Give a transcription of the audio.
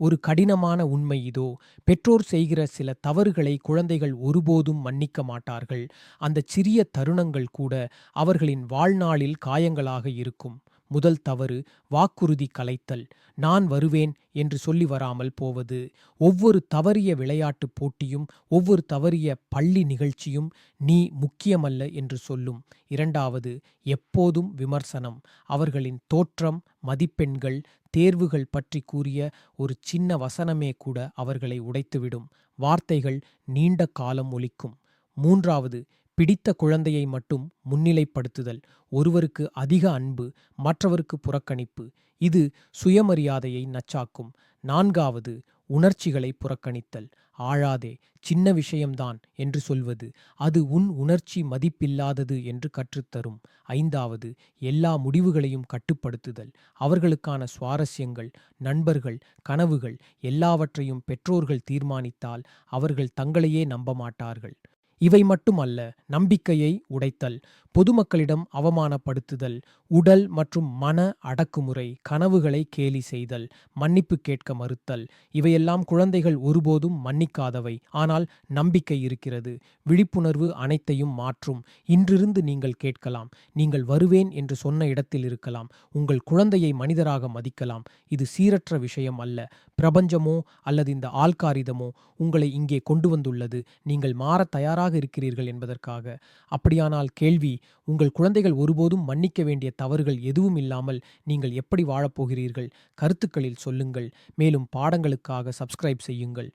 ஒரு கடினமான உண்மை இதோ. பெற்றோர் செய்கிற சில தவறுகளை குழந்தைகள் ஒருபோதும் மன்னிக்க மாட்டார்கள். அந்தச் சிறிய தருணங்கள் கூட அவர்களின் வாழ்நாளில் காயங்களாக இருக்கும். முதல் தவறு வாக்குறுதி கலைத்தல். நான் வருவேன் என்று சொல்லி வராமல் போவது. ஒவ்வொரு தவறிய விளையாட்டுப் போட்டியும் ஒவ்வொரு தவறிய பள்ளி நிகழ்ச்சியும் நீ முக்கியமல்ல என்று சொல்லும். இரண்டாவது எப்போதும் விமர்சனம். அவர்களின் தோற்றம் மதிப்பெண்கள் தேர்வுகள் பற்றி கூறிய ஒரு சின்ன வசனமே கூட அவர்களை உடைத்துவிடும். வார்த்தைகள் நீண்ட காலம் ஒலிக்கும். மூன்றாவது பிடித்த குழந்தையை மட்டும் முன்னிலைப்படுத்துதல் ஒருவருக்கு அதிக அன்பு மற்றவருக்கு புறக்கணிப்பு இது சுயமரியாதையை நச்சாக்கும். நான்காவது உணர்ச்சிகளை புறக்கணித்தல். ஆழாதே சின்ன விஷயம்தான் என்று சொல்வது அது உன் உணர்ச்சி மதிப்பில்லாதது என்று கற்றுத்தரும். ஐந்தாவது எல்லா முடிவுகளையும் கட்டுப்படுத்துதல். அவர்களுக்கான சுவாரஸ்யங்கள் நண்பர்கள் கனவுகள் எல்லாவற்றையும் பெற்றோர்கள் தீர்மானித்தால் அவர்கள் தங்களையே நம்ப மாட்டார்கள் இவை மட்டுமல்ல நம்பிக்கையை உடைத்தல். பொதுமக்களிடம் அவமானப்படுத்துதல் உடல் மற்றும் மன அடக்குமுறை கனவுகளை கேலி செய்தல் மன்னிப்பு கேட்க மறுத்தல் இவையெல்லாம் குழந்தைகள் ஒருபோதும் மன்னிக்காதவை. ஆனால் நம்பிக்கை இருக்கிறது. விழிப்புணர்வு அனைத்தையும் மாற்றும். இன்றிருந்து நீங்கள் கேட்கலாம். நீங்கள் வருவேன் என்று சொன்ன இடத்தில் இருக்கலாம். உங்கள் குழந்தையை மனிதராக மதிக்கலாம். இது சீரற்ற விஷயம் அல்ல. பிரபஞ்சமோ அல்லது இந்த ஆல்காரிதமோ உங்களை இங்கே கொண்டு வந்துள்ளது. நீங்கள் மாற தயாராக இருக்கிறீர்கள் என்பதற்காக. அப்படியானால் கேள்வி உங்கள் குழந்தைகள் ஒருபோதும் மன்னிக்க வேண்டிய தவறுகள் எதுவும் இல்லாமல் நீங்கள் எப்படி வாழப்போகிறீர்கள் கருத்துக்களில் சொல்லுங்கள். மேலும் பாடங்களுக்காக சப்ஸ்கிரைப் செய்யுங்கள்.